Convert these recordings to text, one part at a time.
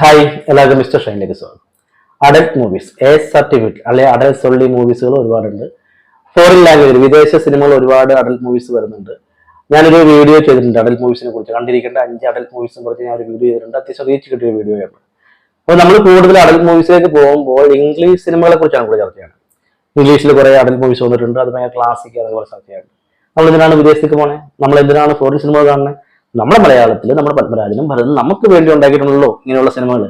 Hi എല്ലാവർക്കും mister ഷൈനിലേക്ക് സ്വാഗതം. അഡൽട്ട് മൂവീസ് എ സർട്ടിഫിക്കറ്റ് അല്ലെങ്കിൽ അഡൽട്ട് ഒള്ളി മൂവീസുകൾ ഒരുപാടുണ്ട്. ഫോറിൻ ലാംഗ്വേജ് വിദേശ സിനിമകൾ ഒരുപാട് അഡൽട്ട് മൂവീസ് വരുന്നുണ്ട്. ഞാനൊരു വീഡിയോ ചെയ്തിട്ടുണ്ട് അഡൽട്ട് മൂവീസിനെ കുറിച്ച്. കണ്ടിരിക്കേണ്ട അഞ്ച് അഡൽട്ട് മൂവീസിനെ കുറിച്ച് ഞാൻ ഒരു വീഡിയോ ചെയ്തിട്ടുണ്ട്. അത്യാവശ്യം റീച്ച് കിട്ടിയ വീഡിയോയാണ് അപ്പോൾ നമ്മൾ കൂടുതൽ അഡൽട്ട് മൂവീസിലേക്ക് പോകുമ്പോൾ ഇംഗ്ലീഷ് സിനിമകളെ കുറിച്ചാണ് കൂടുതൽ ചർച്ച ഇംഗ്ലീഷിൽ കുറേ അഡൽട്ട് മൂവീസ് വന്നിട്ടുണ്ട്. അത് ഭയങ്കര ക്ലാസിക് അതുപോലെ ചർച്ചയാണ് നമ്മൾ എന്തിനാണ് വിദേശത്തേക്ക് പോണേ? നമ്മൾ എന്തിനാണ് ഫോറിൻ സിനിമകൾ കാണുന്നത് നമ്മുടെ മലയാളത്തിൽ നമ്മുടെ പത്മരാജനും ഭരതനും നമുക്ക് വേണ്ടി ഉണ്ടാക്കിയിട്ടുള്ളൂ ഇങ്ങനെയുള്ള സിനിമകൾ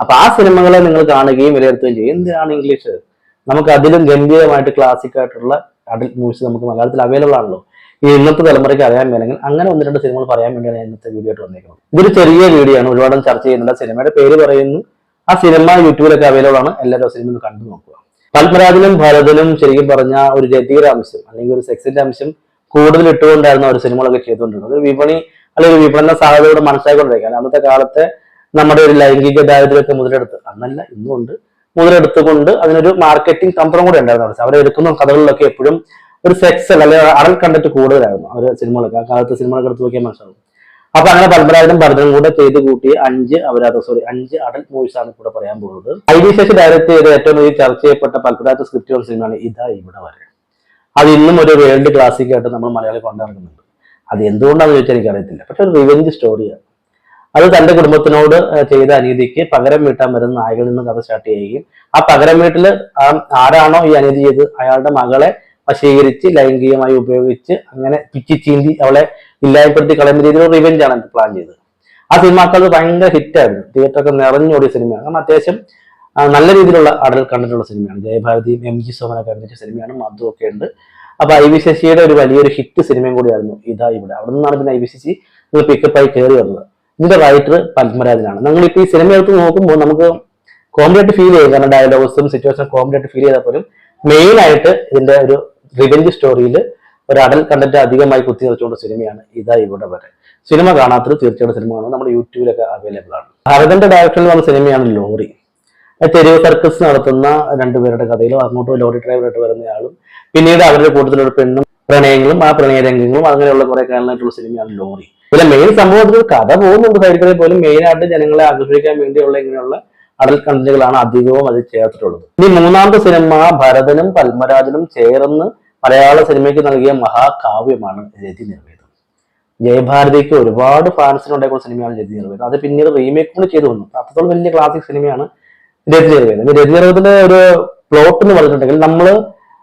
അപ്പൊ ആ സിനിമകളെ നിങ്ങൾ കാണുകയും വിലയിരുത്തുകയും ചെയ്യും. എന്തിനാണ് ഇംഗ്ലീഷ്? നമുക്ക് അതിലും ഗംഭീരമായിട്ട് ക്ലാസിക് ആയിട്ടുള്ള അഡൽട്ട് മൂവീസ് നമുക്ക് മലയാളത്തിൽ അവൈലബിൾ ആണല്ലോ. ഈ ഇന്നത്തെ തലമുറയ്ക്ക് അറിയാൻ വേണമെങ്കിൽ അങ്ങനെ ഒന്ന് രണ്ട് സിനിമകൾ പറയാൻ വേണ്ടിയാണ് ഞാൻ ഇന്നത്തെ വീഡിയോ ആയിട്ട് വന്നേക്കുന്നത്. ഇതൊരു ചെറിയ വീഡിയോ ആണ്. ഒരുപാട് ചർച്ച ചെയ്യുന്നുണ്ട്. സിനിമയുടെ പേര് പറയുന്നു. ആ സിനിമ യൂട്യൂബിലൊക്കെ അവൈലബിൾ ആണ്. എല്ലാവരും സിനിമ കണ്ടു നോക്കുക. പത്മരാജനും ഭരതനും ശരിക്കും പറഞ്ഞ ഒരു രതിയുടെ അംശം അല്ലെങ്കിൽ ഒരു സെക്സിന്റെ അംശം കൂടുതൽ ഇട്ടുകൊണ്ടായിരുന്നു അവർ സിനിമകളൊക്കെ ചെയ്തുകൊണ്ടിരുന്നത്. ഒരു വിപണി അല്ലെങ്കിൽ വിപണന സാധ്യതയോട് മനസ്സിലാക്കിക്കൊണ്ടിരിക്കുക അന്നത്തെ കാലത്തെ നമ്മുടെ ഒരു ലൈംഗിക ദാരിദ്ര്യമൊക്കെ മുതലെടുത്ത് അന്നല്ല ഇന്നുണ്ട് മുതലെടുത്തുകൊണ്ട് അതിനൊരു മാർക്കറ്റിംഗ് തന്ത്രം കൂടെ ഉണ്ടായിരുന്നു അവർ അവരെടുക്കുന്ന കഥകളിലൊക്കെ എപ്പോഴും ഒരു സെക്സ് അല്ലെങ്കിൽ അടൽ കണ്ടന്റ് കൂടുതലായിരുന്നു അവർ സിനിമകളൊക്കെ. ആ കാലത്ത് സിനിമകളൊക്കെ എടുത്ത് നോക്കിയാൽ മനസ്സിലാവും. അപ്പൊ അങ്ങനെ പത്മരാജനും ഭരതനും കൂടെ ചെയ്ത് കൂട്ടി അഞ്ച് അവരാത സോറി അഞ്ച് അടൽ മൂവീസ് ആണ് കൂടെ പറയാൻ പോകുന്നത്. ഐ ഡി ശേഷി ഡയറക്ട് ചെയ്ത ഏറ്റവും വലിയ ചർച്ച ചെയ്യപ്പെട്ട പത്മരാജ സ്ക്രിപ്റ്റ് സിനിമയാണ് ഇതാ ഇവിടെ വരെ. അത് ഇന്നും ഒരു വേൾഡ് ക്ലാസിക് ആയിട്ട് നമ്മൾ മലയാളി കൊണ്ടിറങ്ങുന്നുണ്ട്. അത് എന്തുകൊണ്ടാണെന്ന് ചോദിച്ചാൽ എനിക്കറിയത്തില്ല. പക്ഷെ ഒരു റിവെഞ്ച് സ്റ്റോറിയാണ് അത് തന്റെ കുടുംബത്തിനോട് ചെയ്ത അനീതിക്ക് പകരം വീട്ടാൻ വരുന്ന നായകനിൽ നിന്ന് കഥ സ്റ്റാർട്ട് ചെയ്യുകയും ആ പകരം വീട്ടിൽ ആ- ആരാണോ ഈ അനീതി ചെയ്ത് അയാളുടെ മകളെ വശീകരിച്ച് ലൈംഗികമായി ഉപയോഗിച്ച് അങ്ങനെ പിച്ചി ചീന്തി അവളെ ഇല്ലായ്മപ്പെടുത്തി കളയുന്ന രീതിയിൽ റിവെഞ്ച് ആണ് പ്ലാൻ ചെയ്തത്. ആ സിനിമാക്കൾ ഭയങ്കര ഹിറ്റായിരുന്നു തിയേറ്ററൊക്കെ നിറഞ്ഞോടിയ സിനിമയാണ്. കാരണം അത്യാവശ്യം നല്ല രീതിയിലുള്ള അടൽ കണ്ടിട്ടുള്ള സിനിമയാണ്. ജയഭാരതിയും എം ജി സോമനൊക്കെ അഭിനയിച്ച സിനിമയാണ്. മധു ഒക്കെ ഉണ്ട്. അപ്പൊ ഐ വി ശശിയുടെ ഒരു വലിയൊരു ഹിറ്റ് സിനിമയും കൂടിയായിരുന്നു ഇതാ ഇവിടെ. അവിടെ നിന്നാണ് പിന്നെ ഐ വി ശശി പിക്കപ്പ് ആയി കയറി വന്നത്. ഇതിന്റെ റൈറ്റർ പത്മരാജനാണ്. നമ്മളിപ്പോ ഈ സിനിമ എടുത്ത് നോക്കുമ്പോൾ നമുക്ക് കോമഡി ഫീൽ ചെയ്യും. കാരണം ഡയലോഗ്സും സിറ്റുവേഷൻ കോമഡി ഫീൽ ചെയ്താൽ പോലും മെയിൻ ആയിട്ട് ഇതിന്റെ ഒരു റിവെഞ്ച് സ്റ്റോറിയിൽ ഒരു അടൽ കണ്ടന്റ് അധികമായി കുത്തി നിറച്ചുകൊണ്ട് സിനിമയാണ് ഇതാ ഇവിടെ വരെ. സിനിമ കാണാത്തത് തീർച്ചയായിട്ടും സിനിമ കാണുന്നത് നമ്മുടെ യൂട്യൂബിലൊക്കെ അവൈലബിൾ ആണ്. ഭരതന്റെ ഡയറക്ഷനിൽ വന്ന സിനിമയാണ് ലോറി. തെരുവ് സർക്കസ് നടത്തുന്ന രണ്ടുപേരുടെ കഥയിലും അങ്ങോട്ട് ലോറി ഡ്രൈവറായിട്ട് വരുന്നയാളും പിന്നീട് അവരുടെ കൂട്ടത്തിലൊരു പെണ്ണും പ്രണയങ്ങളും ആ പ്രണയ രംഗങ്ങളും അങ്ങനെയുള്ള കുറെ കാലമായിട്ടുള്ള സിനിമയാണ് ലോറി. ഇതിലെ മെയിൻ സംഭവത്തിൽ കഥ പോകുന്നുണ്ട് സൈഡിൽ പോലും മെയിൻ ആയിട്ട് ജനങ്ങളെ ആകർഷിക്കാൻ വേണ്ടിയുള്ള ഇങ്ങനെയുള്ള അടൽ കണ്ടന്റുകളാണ് അധികവും അത് ചേർത്തിട്ടുള്ളത്. ഇനി മൂന്നാമത്തെ സിനിമ ഭരതനും പത്മരാജനും ചേർന്ന് മലയാള സിനിമയ്ക്ക് നൽകിയ മഹാകാവ്യമാണ് രതി നിർവേദം. ജയഭാരതിക്ക് ഒരുപാട് ഫാൻസിന് ഉണ്ടായിട്ടുള്ള സിനിമയാണ് രതി നിർവേദം. അത് പിന്നീട് റീമേക്ക് ചെയ്തു വന്നു. അത്രത്തോളം വലിയ ക്ലാസിക് സിനിമയാണ് രതി നിർവേദം ഈ രതി ഒരു പ്ലോട്ട് എന്ന് പറഞ്ഞിട്ടുണ്ടെങ്കിൽ നമ്മൾ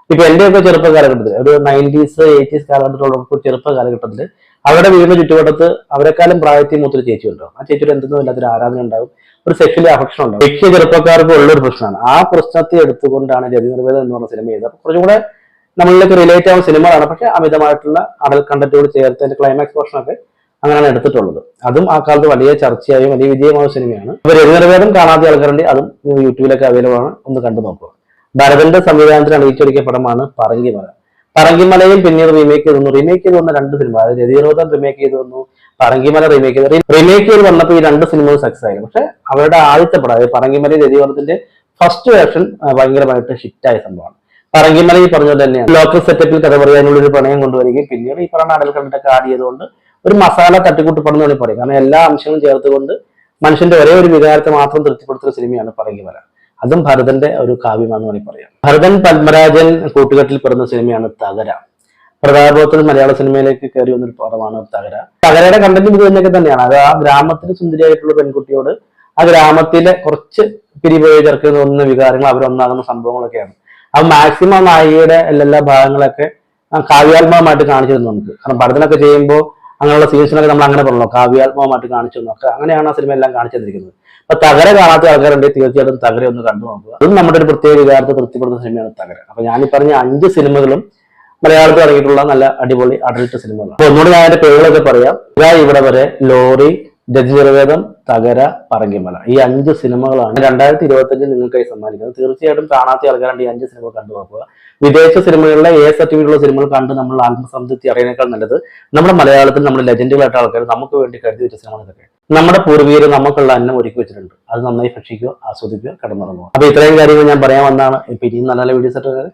ഇപ്പൊ എന്റെ ഒക്കെ ചെറുപ്പ കാലഘട്ടത്തിൽ ഒരു നയന്റീസ് എയ്റ്റീസ് കാലഘട്ടത്തിലുള്ള ചെറുപ്പ കാലഘട്ടത്തിൽ അവരുടെ വീടിന്റെ ചുറ്റുവട്ടത്ത് അവരെക്കാളും പ്രായത്തിൽ മൂത്തൊരു ചേച്ചി ഉണ്ടാവും. ആ ചേച്ചിയുടെ എന്തെന്നും ഇല്ലാത്തൊരു ആരാധന ഉണ്ടാവും. ഒരു സെക്ഷലി അഫക്ഷൻ ഉണ്ടാവും. മിക്ക ചെറുപ്പക്കാർക്ക് ഉള്ളൊരു പ്രശ്നമാണ്. ആ പ്രശ്നത്തെ എടുത്തുകൊണ്ടാണ് രതി നിർവേദം എന്ന് പറഞ്ഞ സിനിമ ചെയ്തത്. അപ്പൊ കുറച്ചും കൂടെ നമ്മളിലേക്ക് റിലേറ്റ് ആവുന്ന സിനിമകളാണ് പക്ഷെ അമിതമായിട്ടുള്ള അടൽ കണ്ടന്റോട് ചേർത്ത് അതിന്റെ ക്ലൈമാക്സ് പോർഷനൊക്കെ അങ്ങനെയാണ് എടുത്തിട്ടുള്ളത്. അതും ആ കാലത്ത് വലിയ ചർച്ചയായും വലിയ വിജയമായ സിനിമയാണ്. ഇപ്പൊ രവിനിർവേദം കാണാത്ത ആൾക്കാരുണ്ട്. അതും യൂട്യൂബിലൊക്കെ അവൈലബിൾ ആണ്. ഒന്ന് കണ്ടു നോക്കുക. ഭരതന്റെ സംവിധാനത്തിൽ അണിയിച്ചൊരുക്കിയ പടമാണ് പറങ്കിമല പറങ്കിമലയിൽ പിന്നീട് റീമേക്ക് ചെയ്തു റീമേക്ക് ചെയ്ത് വന്ന രണ്ട് സിനിമ അതായത് രതിരോധം റീമേക്ക് ചെയ്തു വന്നു. പറങ്കിമല റീമേക്ക് ചെയ്തു. റീമേക്ക് ചെയ്ത് വന്നപ്പോൾ ഈ രണ്ട് സിനിമകൾ സക്സസ് ആയിരുന്നു. പക്ഷെ അവരുടെ ആദ്യത്തെ പടം അതായത് പറങ്കിമല രതിരോധത്തിന്റെ ഫസ്റ്റ് വേർഷൻ ഭയങ്കരമായിട്ട് ഹിറ്റായ സംഭവമാണ്. പറങ്കിമല ഈ പറഞ്ഞ പോലെ തന്നെയാണ് ലോക്കൽ സെറ്റപ്പിൽ കഥ പറയാനുള്ള ഒരു പ്രണയം കൊണ്ടുവരികയും പിന്നീട് ഈ പറഞ്ഞ അടൽ കണ്ടിട്ടൊക്കെ ആഡ് ചെയ്തുകൊണ്ട് ഒരു മസാല തട്ടിക്കൂട്ട് പടം എന്ന് പറയും. കാരണം എല്ലാ അംശങ്ങളും ചേർത്തുകൊണ്ട് മനുഷ്യന്റെ ഒരേ ഒരു വികാരത്തെ മാത്രം തൃപ്തിപ്പെടുത്തുന്ന സിനിമയാണ് പറങ്കിമല അതും ഭരതന്റെ ഒരു കാവ്യമാണെന്ന് വേണമെങ്കിൽ പറയാം. ഭരതൻ പത്മരാജൻ കൂട്ടുകെട്ടിൽ പിറന്ന സിനിമയാണ് തകര. പ്രതാപത്തിൽ മലയാള സിനിമയിലേക്ക് കയറി വന്നൊരു പടമാണ് തകര. തകരയുടെ കണ്ടന്റ് ഇത് തന്നെയൊക്കെ തന്നെയാണ്. അത് ആ ഗ്രാമത്തിൽ സുന്ദരിയായിട്ടുള്ള പെൺകുട്ടിയോട് ആ ഗ്രാമത്തിലെ കുറച്ച് പിരിപോയി ചേർക്കുന്ന തോന്നുന്ന വികാരങ്ങൾ അവരൊന്നാകുന്ന സംഭവങ്ങളൊക്കെയാണ്. അത് മാക്സിമം നായികയുടെ എല്ലാ ഭാഗങ്ങളൊക്കെ ആ കാവ്യാത്മകമായിട്ട് കാണിച്ചിരുന്നു നമുക്ക്. കാരണം ഭരതനൊക്കെ ചെയ്യുമ്പോൾ അങ്ങനെയുള്ള സീൻസിനൊക്കെ നമ്മൾ അങ്ങനെ പറഞ്ഞല്ലോ. കാവ്യാത്മകമായിട്ട് കാണിച്ചു നോക്കുക അങ്ങനെയാണ് ആ സിനിമ എല്ലാം കാണിച്ചു തന്നിരിക്കുന്നത്. അപ്പൊ തകര കാണാത്ത ആൾക്കാരുണ്ടെങ്കിൽ തീർച്ചയായിട്ടും തകര ഒന്ന് കണ്ടു നോക്കുക. അതും നമ്മുടെ ഒരു പ്രത്യേക വികാരത്തെ തൃപ്തിപ്പെടുന്ന സിനിമയാണ് തകര. അപ്പൊ ഞാൻ ഈ പറഞ്ഞ അഞ്ച് സിനിമകളും മലയാളത്തിൽ ഇറങ്ങിയിട്ടുള്ള നല്ല അടിപൊളി അഡൽട്ട് സിനിമകളാണ് അപ്പൊ ഒന്നുകൂടി ഞാൻ അതിന്റെ പേരുകളൊക്കെ പറയാം. ഇതാ ഇവിടെ വരെ ലോറി രജി നിർവേദം തകര പറങ്കിമല. ഈ അഞ്ച് സിനിമകളാണ് രണ്ടായിരത്തി ഇരുപത്തി അഞ്ചിൽ നിങ്ങൾക്കായി സമ്മാനിക്കുന്നത്. തീർച്ചയായിട്ടും കാണാത്ത ആൾക്കാരുണ്ട് ഈ അഞ്ച് സിനിമ കണ്ടു നോക്കുക വിദേശ സിനിമകളിലെ എ സർട്ടിഫിക്കറ്റുള്ള സിനിമകൾ കണ്ട് നമ്മൾ ആത്മസംതൃപ്തി അറിയാനേക്കാൾ നല്ലത് നമ്മുടെ മലയാളത്തിൽ നമ്മൾ ലെജൻഡുകളായിട്ട് ആൾക്കാർ നമുക്ക് വേണ്ടി കരുതി വെച്ച സിനിമകൾ നമ്മുടെ പൂർവികർ നമുക്കുള്ള അന്നം ഒരുക്കി വെച്ചിട്ടുണ്ട്. അത് നന്നായി ഭക്ഷിക്കുക ആസ്വദിക്കുക കടന്നുറങ്ങുക. അപ്പൊ ഇത്രയും കാര്യങ്ങൾ ഞാൻ പറയാൻ വന്നാണ് ഇപ്പൊ ഇനിയും നല്ല നല്ല വീഡിയോസ് ആയിട്ട്